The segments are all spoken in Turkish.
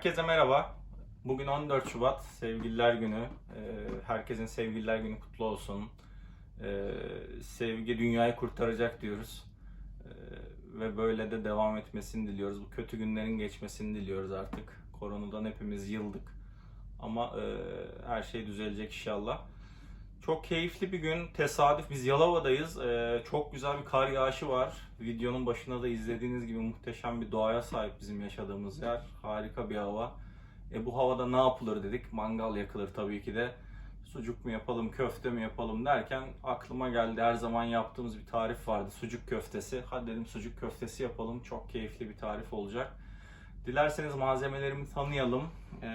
Herkese merhaba. Bugün 14 Şubat Sevgililer Günü. Ee, Herkesin Sevgililer Günü kutlu olsun. Ee, Sevgi dünyayı kurtaracak diyoruz. Ee, Ve böyle de devam etmesini diliyoruz. Bu kötü günlerin geçmesini diliyoruz artık. Koronadan hepimiz yıldık. Ama e, her şey düzelecek inşallah. Çok keyifli bir gün. Tesadüf biz Yalova'dayız. Ee, çok güzel bir kar yağışı var. Videonun başında da izlediğiniz gibi muhteşem bir doğaya sahip bizim yaşadığımız yer. Harika bir hava. E bu havada ne yapılır dedik. Mangal yakılır tabii ki de. Sucuk mu yapalım, köfte mi yapalım derken aklıma geldi. Her zaman yaptığımız bir tarif vardı. Sucuk köftesi. Hadi dedim sucuk köftesi yapalım. Çok keyifli bir tarif olacak. Dilerseniz malzemelerimi tanıyalım. Ee,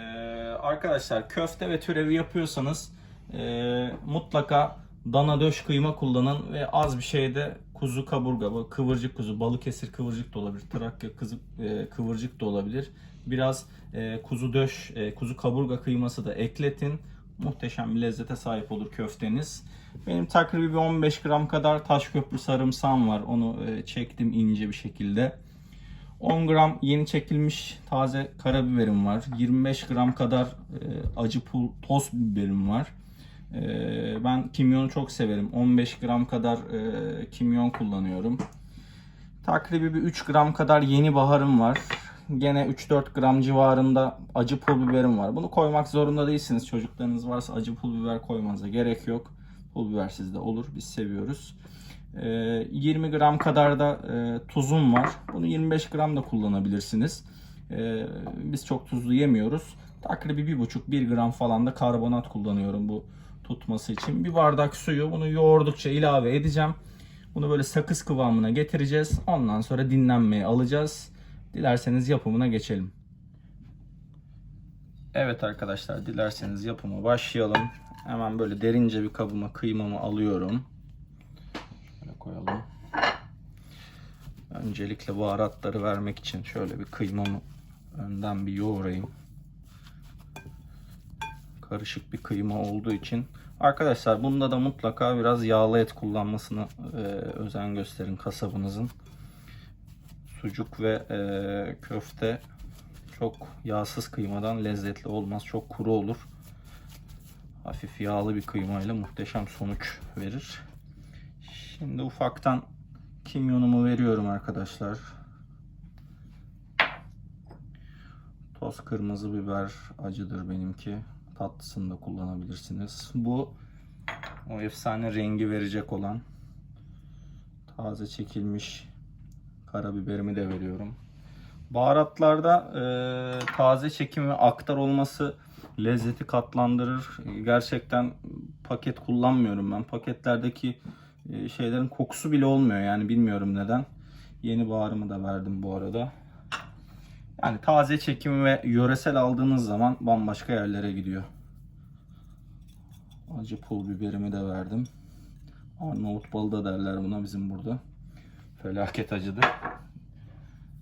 arkadaşlar köfte ve türevi yapıyorsanız ee, mutlaka dana döş kıyma kullanın ve az bir şeyde kuzu kaburga, bu kıvırcık kuzu, balıkesir kıvırcık da olabilir, trakya kızı, e, kıvırcık da olabilir. Biraz e, kuzu döş, e, kuzu kaburga kıyması da ekletin. Muhteşem bir lezzete sahip olur köfteniz. Benim takribi bir 15 gram kadar taş köprü sarımsağım var. Onu e, çektim ince bir şekilde. 10 gram yeni çekilmiş taze karabiberim var. 25 gram kadar e, acı pul toz biberim var. E, ben kimyonu çok severim. 15 gram kadar e, kimyon kullanıyorum. Takribi bir 3 gram kadar yeni baharım var. Gene 3-4 gram civarında acı pul biberim var. Bunu koymak zorunda değilsiniz. Çocuklarınız varsa acı pul biber koymanıza gerek yok. Pul biber sizde olur. Biz seviyoruz. Ee, 20 gram kadar da e, tuzum var. Bunu 25 gram da kullanabilirsiniz. Ee, biz çok tuzlu yemiyoruz. Takribi 1,5-1 gram falan da karbonat kullanıyorum bu tutması için. Bir bardak suyu bunu yoğurdukça ilave edeceğim. Bunu böyle sakız kıvamına getireceğiz. Ondan sonra dinlenmeye alacağız. Dilerseniz yapımına geçelim. Evet arkadaşlar dilerseniz yapıma başlayalım. Hemen böyle derince bir kabıma kıymamı alıyorum. Şöyle koyalım. Öncelikle baharatları vermek için şöyle bir kıymamı önden bir yoğurayım. Karışık bir kıyma olduğu için. Arkadaşlar bunda da mutlaka biraz yağlı et kullanmasını e, özen gösterin kasabınızın. Sucuk ve e, köfte çok yağsız kıymadan lezzetli olmaz. Çok kuru olur. Hafif yağlı bir kıymayla muhteşem sonuç verir. Şimdi ufaktan kimyonumu veriyorum arkadaşlar. Toz kırmızı biber acıdır benimki. Tatlısını da kullanabilirsiniz. Bu o efsane rengi verecek olan taze çekilmiş karabiberimi de veriyorum. Baharatlarda e, taze çekim ve aktar olması lezzeti katlandırır. Gerçekten paket kullanmıyorum ben. Paketlerdeki e, şeylerin kokusu bile olmuyor yani bilmiyorum neden. Yeni baharımı da verdim bu arada. Yani taze çekim ve yöresel aldığınız zaman bambaşka yerlere gidiyor. Acı pul biberimi de verdim. Arnavut balı da derler buna bizim burada. Felaket acıdır.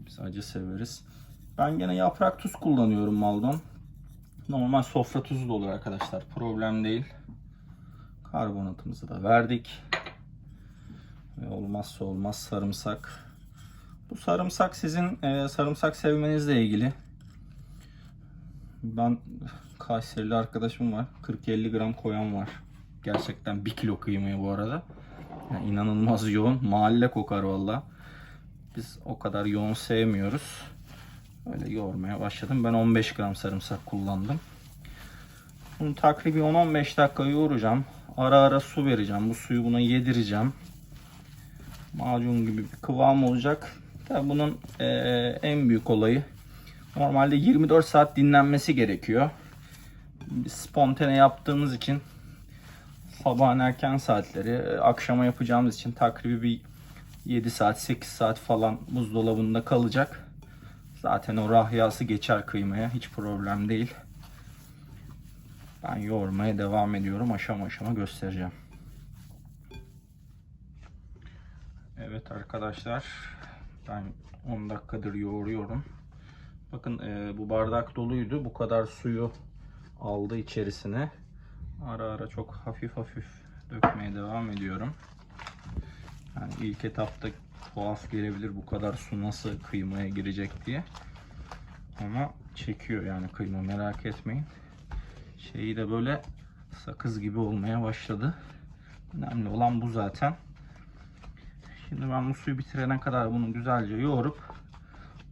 Biz acı severiz. Ben gene yaprak tuz kullanıyorum Maldon. Normal sofra tuzu da olur arkadaşlar. Problem değil. Karbonatımızı da verdik. Ve olmazsa olmaz sarımsak. Bu sarımsak sizin e, sarımsak sevmenizle ilgili. Ben Kayserili arkadaşım var. 40-50 gram koyan var. Gerçekten 1 kilo kıymayı bu arada. Yani inanılmaz yoğun. Mahalle kokar valla. Biz o kadar yoğun sevmiyoruz. Öyle yoğurmaya başladım. Ben 15 gram sarımsak kullandım. Bunu takribi 10-15 dakika yoğuracağım. Ara ara su vereceğim. Bu suyu buna yedireceğim. Macun gibi bir kıvam olacak. Tabii bunun eee, en büyük olayı normalde 24 saat dinlenmesi gerekiyor. Spontane yaptığımız için sabahın erken saatleri, e, akşama yapacağımız için takribi bir 7 saat 8 saat falan buzdolabında kalacak. Zaten o rahyası geçer kıymaya hiç problem değil. Ben yoğurmaya devam ediyorum. Aşama aşama göstereceğim. Evet arkadaşlar ben 10 dakikadır yoğuruyorum. Bakın e, bu bardak doluydu. Bu kadar suyu aldı içerisine. Ara ara çok hafif hafif dökmeye devam ediyorum. Yani ilk etapta tuhaf gelebilir bu kadar su nasıl kıymaya girecek diye. Ama çekiyor yani kıyma merak etmeyin. Şeyi de böyle sakız gibi olmaya başladı. Önemli olan bu zaten. Şimdi ben bu suyu bitirene kadar bunu güzelce yoğurup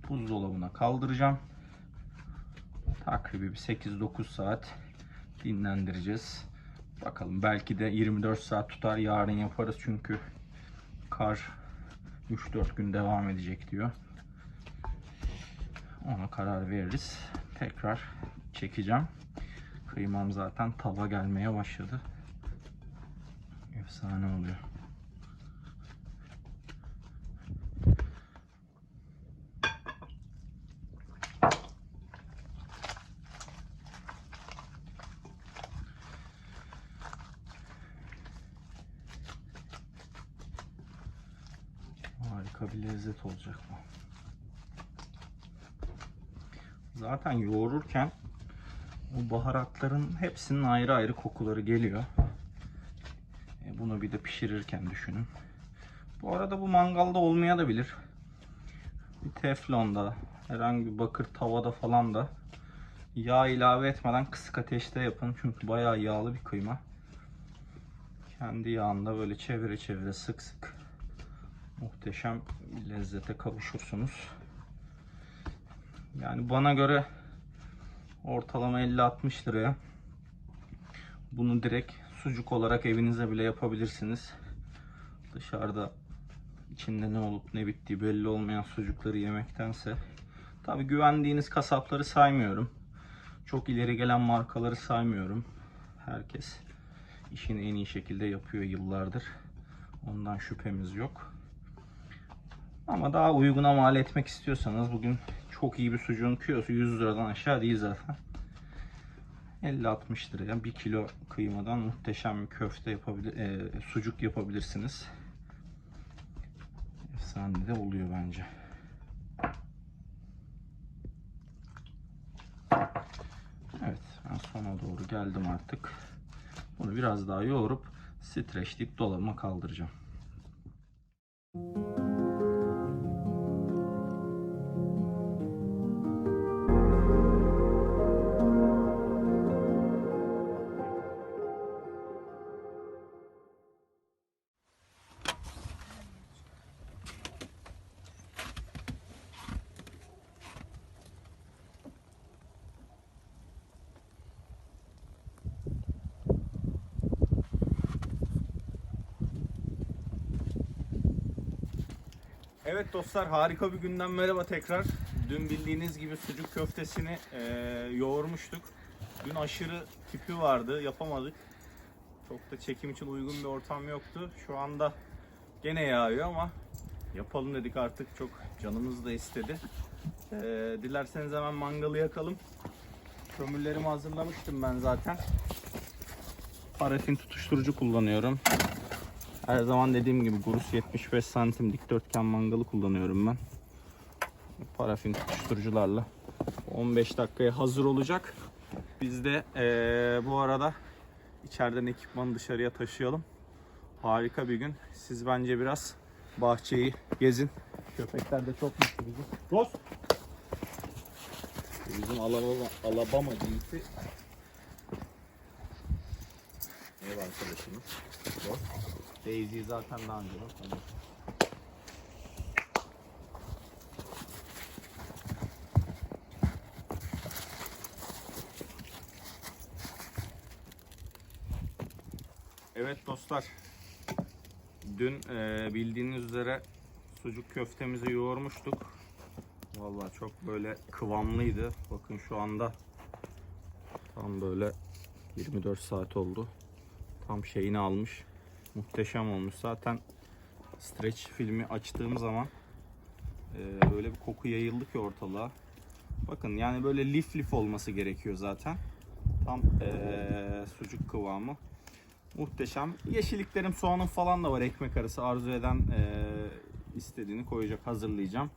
buzdolabına kaldıracağım. Takribi bir 8-9 saat dinlendireceğiz. Bakalım belki de 24 saat tutar yarın yaparız çünkü kar 3-4 gün devam edecek diyor. Ona karar veririz. Tekrar çekeceğim. Kıymam zaten tava gelmeye başladı. Efsane oluyor. Harika bir lezzet olacak bu. Zaten yoğururken bu baharatların hepsinin ayrı ayrı kokuları geliyor. E, bunu bir de pişirirken düşünün. Bu arada bu mangalda olmaya da bilir. Bir teflonda, herhangi bir bakır tavada falan da yağ ilave etmeden kısık ateşte yapın. Çünkü bayağı yağlı bir kıyma. Kendi yağında böyle çevire çevire sık sık muhteşem lezzete kavuşursunuz. Yani bana göre ortalama 50-60 liraya bunu direkt sucuk olarak evinize bile yapabilirsiniz. Dışarıda içinde ne olup ne bittiği belli olmayan sucukları yemektense. Tabi güvendiğiniz kasapları saymıyorum. Çok ileri gelen markaları saymıyorum. Herkes işini en iyi şekilde yapıyor yıllardır. Ondan şüphemiz yok. Ama daha uyguna mal etmek istiyorsanız bugün çok iyi bir sucuğun kilosu 100 liradan aşağı değil zaten. 50-60 liraya 1 kilo kıymadan muhteşem bir köfte yapabilir, e, sucuk yapabilirsiniz. Efsane de oluyor bence. Evet ben sona doğru geldim artık. Bunu biraz daha yoğurup streçleyip dolabıma kaldıracağım. Dostlar harika bir günden merhaba tekrar. Dün bildiğiniz gibi sucuk köftesini eee, yoğurmuştuk. Dün aşırı tipi vardı yapamadık. Çok da çekim için uygun bir ortam yoktu. Şu anda gene yağıyor ama yapalım dedik artık çok canımız da istedi. Eee, dilerseniz hemen mangalı yakalım. Kömürlerimi hazırlamıştım ben zaten. Parafin tutuşturucu kullanıyorum. Her zaman dediğim gibi Gurus 75 santim dikdörtgen mangalı kullanıyorum ben. Parafin tutuşturucularla 15 dakikaya hazır olacak. Biz de eee, bu arada içeriden ekipmanı dışarıya taşıyalım. Harika bir gün. Siz bence biraz bahçeyi gezin. Köpekler de çok mutlu bizim. Dost! Bizim Alabama, Alabama cinsi ev arkadaşımız. Dost. Daisy'yi zaten daha önce de. Evet dostlar. Dün e, bildiğiniz üzere sucuk köftemizi yoğurmuştuk. Vallahi çok böyle kıvamlıydı. Bakın şu anda tam böyle 24 saat oldu. Tam şeyini almış. Muhteşem olmuş. Zaten streç filmi açtığım zaman e, böyle bir koku yayıldı ki ortalığa. Bakın yani böyle lif lif olması gerekiyor zaten. Tam e, sucuk kıvamı. Muhteşem. Yeşilliklerim, soğanım falan da var ekmek arası. Arzu eden e, istediğini koyacak, hazırlayacağım.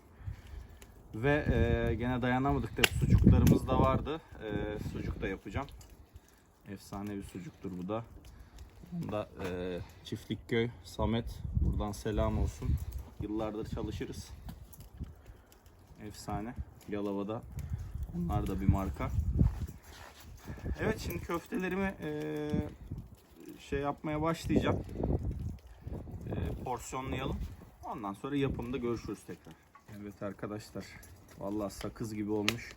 Ve e, gene dayanamadık da sucuklarımız da vardı. E, sucuk da yapacağım. Efsane bir sucuktur bu da. Bunda e, Çiftlikköy, Samet buradan selam olsun. Yıllardır çalışırız. Efsane. Yalova'da Onlar da bir marka. Evet şimdi köftelerimi eee, şey yapmaya başlayacağım. Eee, porsiyonlayalım. Ondan sonra yapımda görüşürüz tekrar. Evet arkadaşlar. Vallahi sakız gibi olmuş.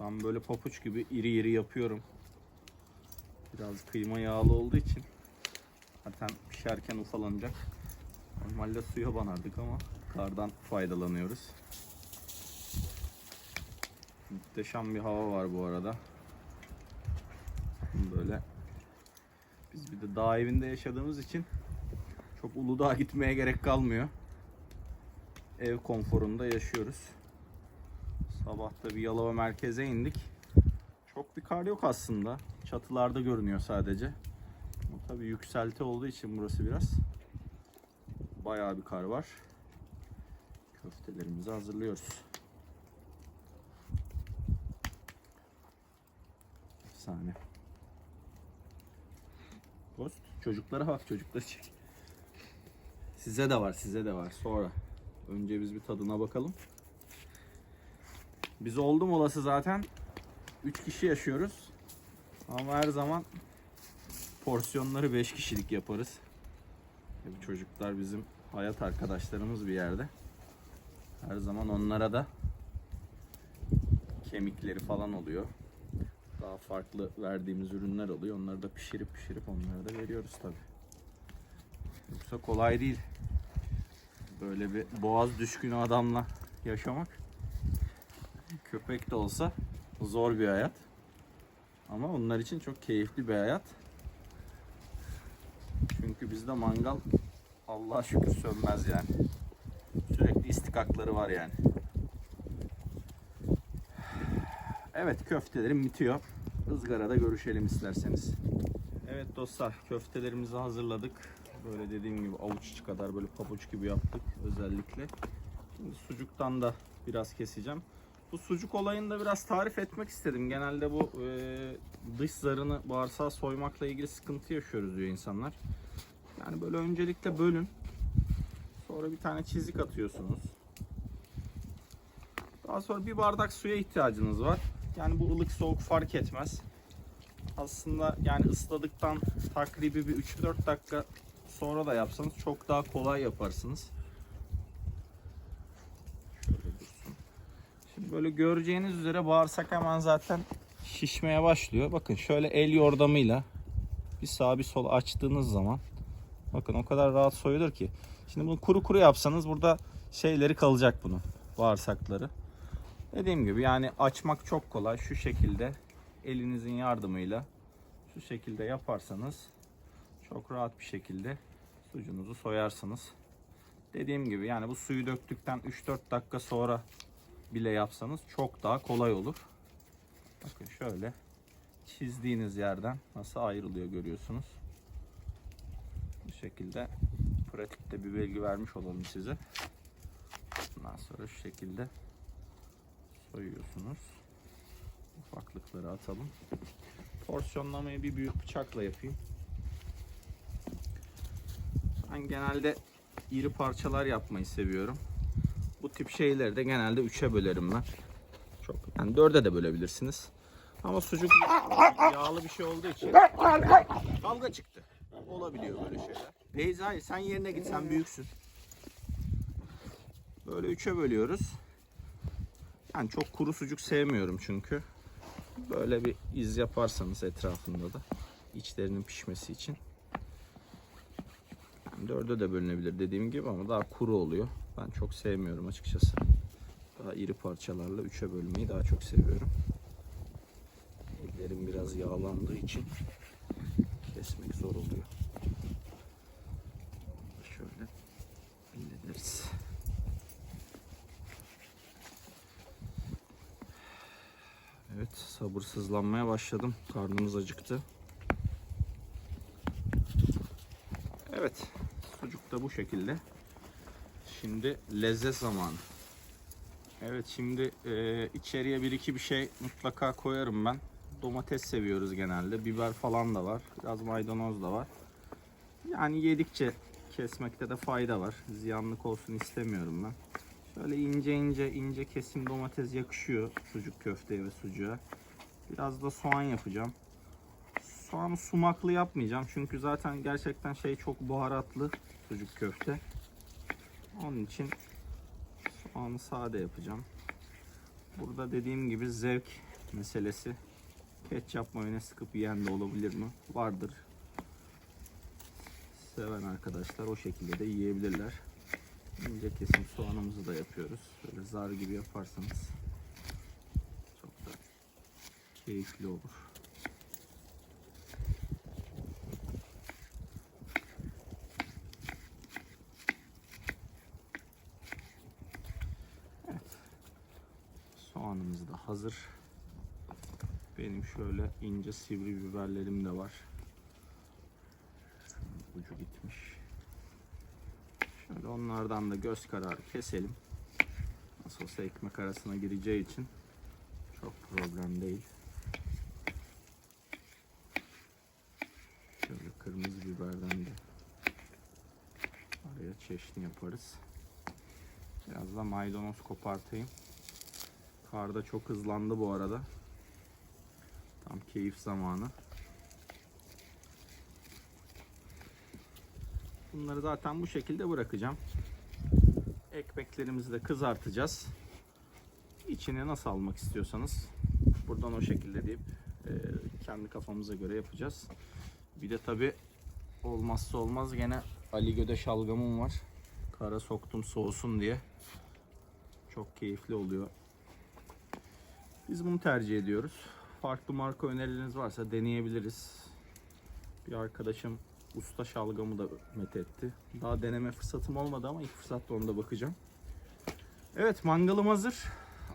Ben böyle papuç gibi iri iri yapıyorum. Biraz kıyma yağlı olduğu için zaten pişerken ufalanacak. Normalde suya banardık ama kardan faydalanıyoruz. Muhteşem bir hava var bu arada. Böyle biz bir de dağ evinde yaşadığımız için çok Uludağ'a gitmeye gerek kalmıyor. Ev konforunda yaşıyoruz. Sabah da bir Yalova merkeze indik. Çok bir kar yok aslında. Çatılarda görünüyor sadece. Ama tabii yükselti olduğu için burası biraz bayağı bir kar var. Köftelerimizi hazırlıyoruz. Efsane. Post. Çocuklara bak çocukları çek. Size de var size de var sonra. Önce biz bir tadına bakalım. Biz oldum olası zaten 3 kişi yaşıyoruz. Ama her zaman porsiyonları 5 kişilik yaparız. Tabii çocuklar bizim hayat arkadaşlarımız bir yerde. Her zaman onlara da kemikleri falan oluyor. Daha farklı verdiğimiz ürünler oluyor. Onları da pişirip pişirip onlara da veriyoruz tabi. Yoksa kolay değil. Böyle bir boğaz düşkünü adamla yaşamak. Köpek de olsa zor bir hayat. Ama onlar için çok keyifli bir hayat. Çünkü bizde mangal Allah'a şükür sönmez yani. Sürekli istikakları var yani. Evet köftelerim bitiyor. Izgarada görüşelim isterseniz. Evet dostlar köftelerimizi hazırladık. Böyle dediğim gibi avuç kadar böyle pabuç gibi yaptık özellikle. Şimdi sucuktan da biraz keseceğim. Bu sucuk olayını da biraz tarif etmek istedim. Genelde bu e, dış zarını bağırsağı soymakla ilgili sıkıntı yaşıyoruz diyor insanlar. Yani böyle öncelikle bölün. Sonra bir tane çizik atıyorsunuz. Daha sonra bir bardak suya ihtiyacınız var. Yani bu ılık soğuk fark etmez. Aslında yani ısladıktan takribi bir 3-4 dakika sonra da yapsanız çok daha kolay yaparsınız. Şöyle dursun. Şimdi böyle göreceğiniz üzere bağırsak hemen zaten şişmeye başlıyor. Bakın şöyle el yordamıyla bir sağ bir sol açtığınız zaman bakın o kadar rahat soyulur ki. Şimdi bunu kuru kuru yapsanız burada şeyleri kalacak bunun bağırsakları. Dediğim gibi yani açmak çok kolay. Şu şekilde elinizin yardımıyla şu şekilde yaparsanız çok rahat bir şekilde sucuğunuzu soyarsınız. Dediğim gibi yani bu suyu döktükten 3-4 dakika sonra bile yapsanız çok daha kolay olur. Bakın şöyle çizdiğiniz yerden nasıl ayrılıyor görüyorsunuz. Bu şekilde pratikte bir bilgi vermiş olalım size. Ondan sonra şu şekilde soyuyorsunuz. Ufaklıkları atalım. Porsiyonlamayı bir büyük bıçakla yapayım. Ben genelde iri parçalar yapmayı seviyorum. Bu tip şeyleri de genelde 3'e bölerim ben. Çok yani 4'e de bölebilirsiniz. Ama sucuk yağlı bir şey olduğu için kavga çıktı. Olabiliyor böyle şeyler. Beyza sen yerine git sen büyüksün. Böyle 3'e bölüyoruz. Yani çok kuru sucuk sevmiyorum çünkü. Böyle bir iz yaparsanız etrafında da içlerinin pişmesi için. Yani dörde de bölünebilir dediğim gibi ama daha kuru oluyor. Ben çok sevmiyorum açıkçası. Daha iri parçalarla üçe bölmeyi daha çok seviyorum. Ellerim biraz yağlandığı için kesmek zor oluyor. Şöyle hallederiz. Evet sabırsızlanmaya başladım. Karnımız acıktı. Evet sucuk da bu şekilde. Şimdi lezzet zamanı. Evet şimdi e, içeriye bir iki bir şey mutlaka koyarım ben. Domates seviyoruz genelde. Biber falan da var. Biraz maydanoz da var. Yani yedikçe kesmekte de fayda var. Ziyanlık olsun istemiyorum ben. Şöyle ince ince ince kesim domates yakışıyor sucuk köfteye ve sucuğa. Biraz da soğan yapacağım. Soğanı sumaklı yapmayacağım çünkü zaten gerçekten şey çok baharatlı sucuk köfte. Onun için soğanı sade yapacağım. Burada dediğim gibi zevk meselesi. Ketçap mayonez sıkıp yiyen de olabilir mi? Vardır. Seven arkadaşlar o şekilde de yiyebilirler. İnce kesim soğanımızı da yapıyoruz. Böyle zar gibi yaparsanız çok da keyifli olur. Evet. Soğanımız da hazır. Benim şöyle ince sivri biberlerim de var. Ucu gitmiş. Şöyle onlardan da göz kararı keselim. Nasıl olsa ekmek arasına gireceği için çok problem değil. Şöyle kırmızı biberden de araya çeşni yaparız. Biraz da maydanoz kopartayım. Kar da çok hızlandı bu arada. Tam keyif zamanı. Bunları zaten bu şekilde bırakacağım. Ekmeklerimizi de kızartacağız. İçine nasıl almak istiyorsanız buradan o şekilde deyip e, kendi kafamıza göre yapacağız. Bir de tabi olmazsa olmaz gene Ali Göde şalgamım var. Kara soktum soğusun diye. Çok keyifli oluyor. Biz bunu tercih ediyoruz. Farklı marka önerileriniz varsa deneyebiliriz. Bir arkadaşım usta şalgamı da methetti. Daha deneme fırsatım olmadı ama ilk fırsatta ona da bakacağım. Evet mangalım hazır.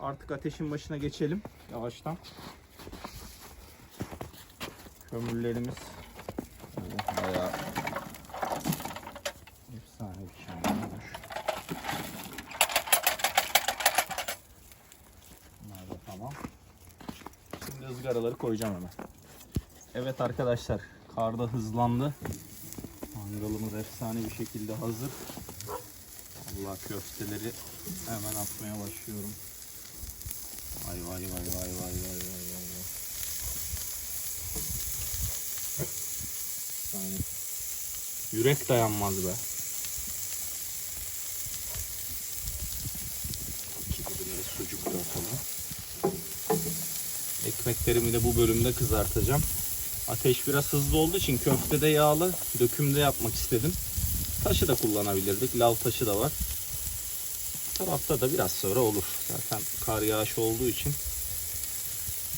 Artık ateşin başına geçelim yavaştan. Kömürlerimiz bayağı efsane bir şey olmuş. Bunlar da tamam. Izgaraları koyacağım hemen. Evet arkadaşlar kar da hızlandı. Mangalımız efsane bir şekilde hazır. Allah köfteleri hemen atmaya başlıyorum. Vay vay vay vay vay vay vay vay vay. Yani yürek dayanmaz be. İki dilimde sucuk da atalım. Ekmeklerimi de bu bölümde kızartacağım. Ateş biraz hızlı olduğu için köftede yağlı, dökümde yapmak istedim. Taşı da kullanabilirdik. Lav taşı da var. Tarafta da biraz sonra olur. Zaten kar yağışı olduğu için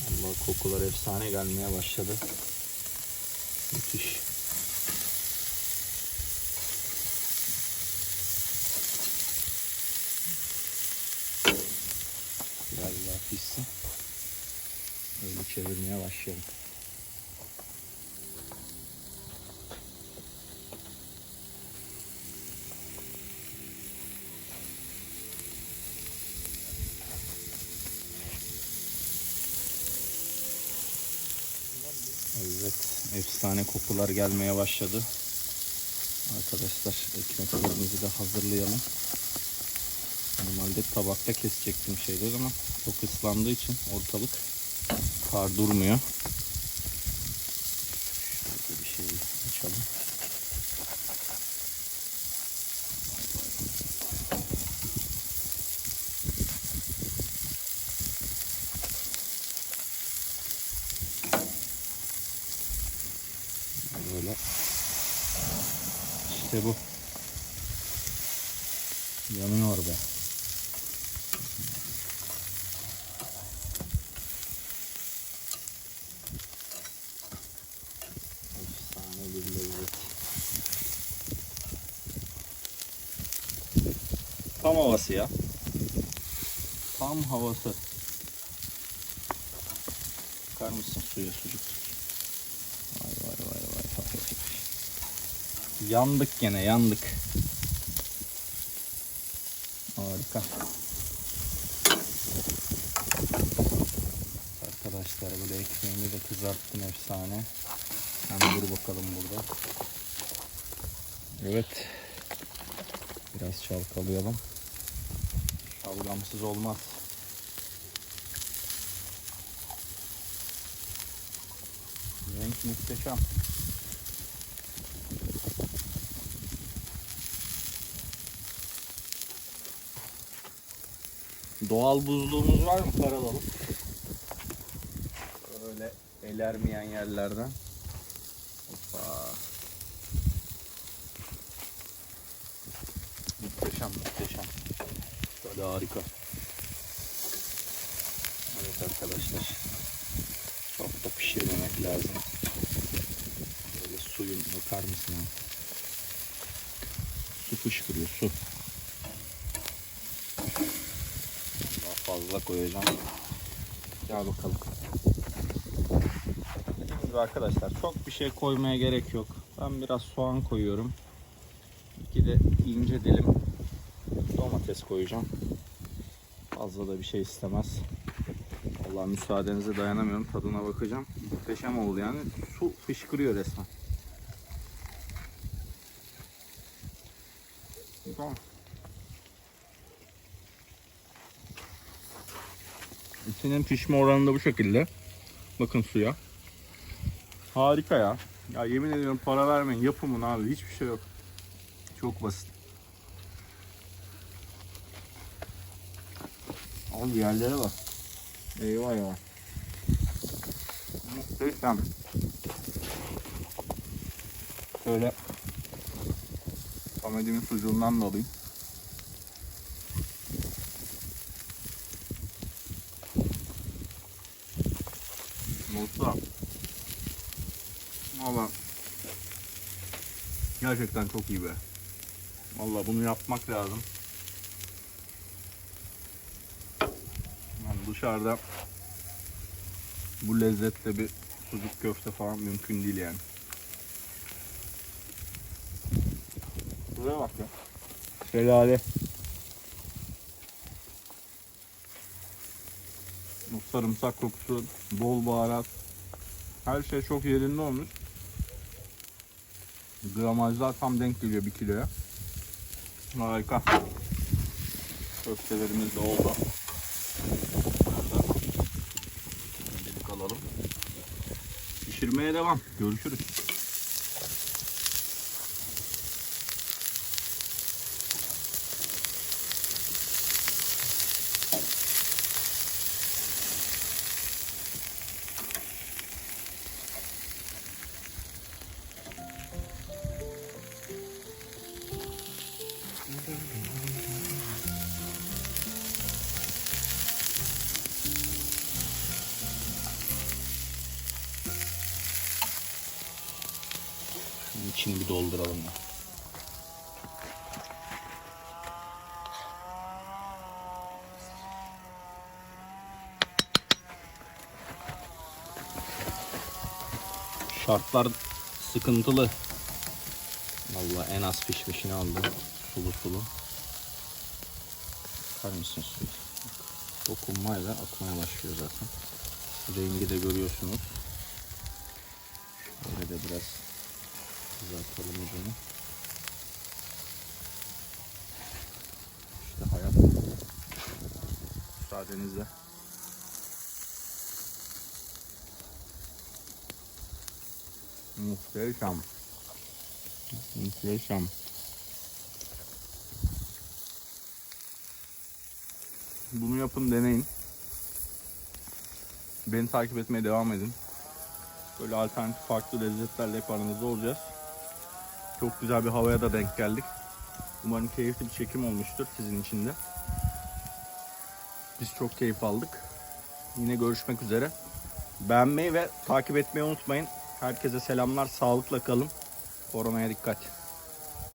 Allah kokular efsane gelmeye başladı. Müthiş. Biraz daha pişsin. Çevirmeye başlayalım. Evet, efsane kokular gelmeye başladı. Arkadaşlar ekmeklerimizi de hazırlayalım. Normalde tabakta kesecektim şeyler ama çok ıslandığı için ortalık kar durmuyor. Şöyle bir şey açalım. Böyle. İşte bu. Yanıyor be. Efsane bir lezzet. Tam havası ya. Tam havası. Bakar mısın suya sucuk? Vay vay vay vay vay vay. Yandık gene yandık. Harika. Arkadaşlar böyle ekmeğimi de kızarttım efsane. Hem dur bakalım burada. Evet. Biraz çalkalayalım. Şalgamsız olmaz. Renk muhteşem. Doğal buzluğumuz var mı karalalım? Öyle elermeyen yerlerden. Hoppa. Muhteşem muhteşem. Böyle harika. Evet arkadaşlar. Çok da pişirmemek lazım. Böyle suyun bakar mısın? Su fışkırıyor su. Daha fazla koyacağım. Gel bakalım. Dediğim gibi arkadaşlar çok bir şey koymaya gerek yok. Ben biraz soğan koyuyorum. İki de ince dilim domates koyacağım. Fazla da bir şey istemez. Allah müsaadenize dayanamıyorum. Tadına bakacağım. Muhteşem oldu yani. Su fışkırıyor resmen. Tamam. İçinin pişme oranı da bu şekilde. Bakın suya. Harika ya. Ya yemin ediyorum para vermeyin. Yapımın abi. Hiçbir şey yok. Çok basit. Abi yerlere bak. Eyvah eyvah. Muhteşem. Şöyle komedimin sucuğundan da alayım. Mutlu. Valla gerçekten çok iyi be. Valla bunu yapmak lazım. Yani dışarıda bu lezzette bir sucuk köfte falan mümkün değil yani. Buraya bak ya. Şelale. O sarımsak kokusu, bol baharat. Her şey çok yerinde olmuş. Gramajlar tam denk geliyor bir kiloya. Harika. Köftelerimiz de oldu. Pişirmeye devam. Görüşürüz. İçini bir dolduralım ya. Şartlar sıkıntılı. Vallahi en az pişmişini aldım. Sulu sulu. Bakar mısın suyu? Dokunmayla akmaya başlıyor zaten. Rengi de görüyorsunuz. Şöyle de biraz kızartalım ucunu. İşte hayat. Müsaadenizle. Muhteşem. Muhteşem. Bunu yapın deneyin. Beni takip etmeye devam edin. Böyle alternatif farklı lezzetlerle hep aranızda olacağız. Çok güzel bir havaya da denk geldik. Umarım keyifli bir çekim olmuştur sizin için de. Biz çok keyif aldık. Yine görüşmek üzere. Beğenmeyi ve takip etmeyi unutmayın. Herkese selamlar. Sağlıkla kalın. Koronaya dikkat.